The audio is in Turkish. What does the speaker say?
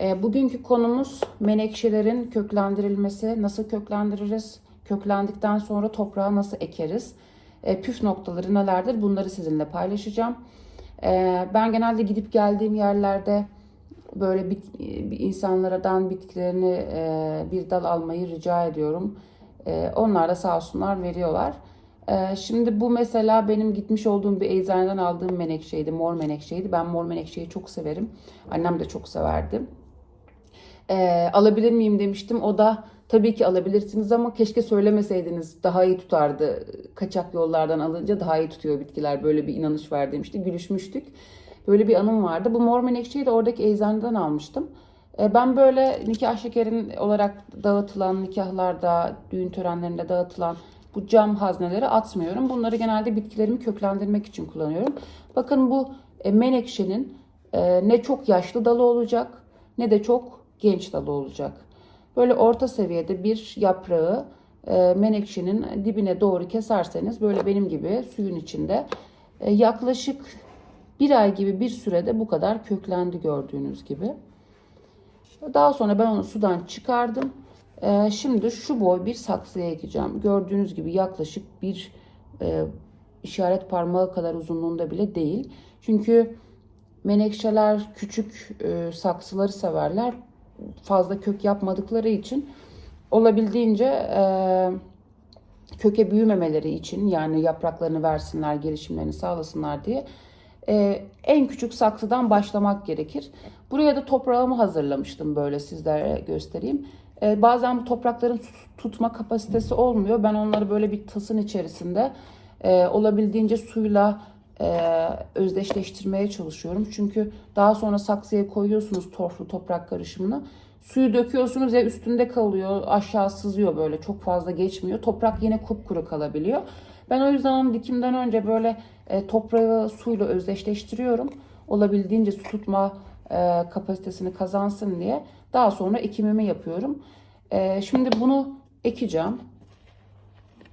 E, bugünkü konumuz menekşelerin köklendirilmesi. Nasıl köklendiririz? Köklendikten sonra toprağa nasıl ekeriz? E, püf noktaları nelerdir? Bunları sizinle paylaşacağım. E, ben genelde gidip geldiğim yerlerde böyle bit, insanlardan bitkilerini e, bir dal almayı rica ediyorum. E, onlar da sağ olsunlar veriyorlar. Şimdi bu mesela benim gitmiş olduğum bir eczaneden aldığım menekşeydi, mor menekşeydi. Ben mor menekşeyi çok severim. Annem de çok severdi. E, alabilir miyim demiştim. O da tabii ki alabilirsiniz ama keşke söylemeseydiniz daha iyi tutardı. Kaçak yollardan alınca daha iyi tutuyor bitkiler. Böyle bir inanış var demişti. Gülüşmüştük. Böyle bir anım vardı. Bu mor menekşeyi de oradaki eczaneden almıştım. Ben böyle nikah şekerin olarak dağıtılan nikahlarda, düğün törenlerinde dağıtılan bu cam hazneleri atmıyorum. Bunları genelde bitkilerimi köklendirmek için kullanıyorum. Bakın bu menekşenin ne çok yaşlı dalı olacak ne de çok genç dalı olacak. Böyle orta seviyede bir yaprağı e, menekşenin dibine doğru keserseniz böyle benim gibi suyun içinde e, yaklaşık bir ay gibi bir sürede bu kadar köklendi gördüğünüz gibi. Daha sonra ben onu sudan çıkardım. Ee, şimdi şu boy bir saksıya ekeceğim. Gördüğünüz gibi yaklaşık bir e, işaret parmağı kadar uzunluğunda bile değil. Çünkü menekşeler küçük e, saksıları severler. Fazla kök yapmadıkları için olabildiğince e, köke büyümemeleri için yani yapraklarını versinler, gelişimlerini sağlasınlar diye e, en küçük saksıdan başlamak gerekir. Buraya da toprağımı hazırlamıştım böyle sizlere göstereyim. E, bazen bu toprakların tut- tutma kapasitesi olmuyor. Ben onları böyle bir tasın içerisinde e, olabildiğince suyla e, özdeşleştirmeye çalışıyorum. Çünkü daha sonra saksıya koyuyorsunuz torflu toprak karışımını. Suyu döküyorsunuz ya üstünde kalıyor, aşağı sızıyor böyle çok fazla geçmiyor. Toprak yine kupkuru kalabiliyor. Ben o yüzden onu dikimden önce böyle e, toprağı suyla özdeşleştiriyorum. Olabildiğince su tutma e, kapasitesini kazansın diye. Daha sonra ekimimi yapıyorum. E, şimdi bunu ekeceğim.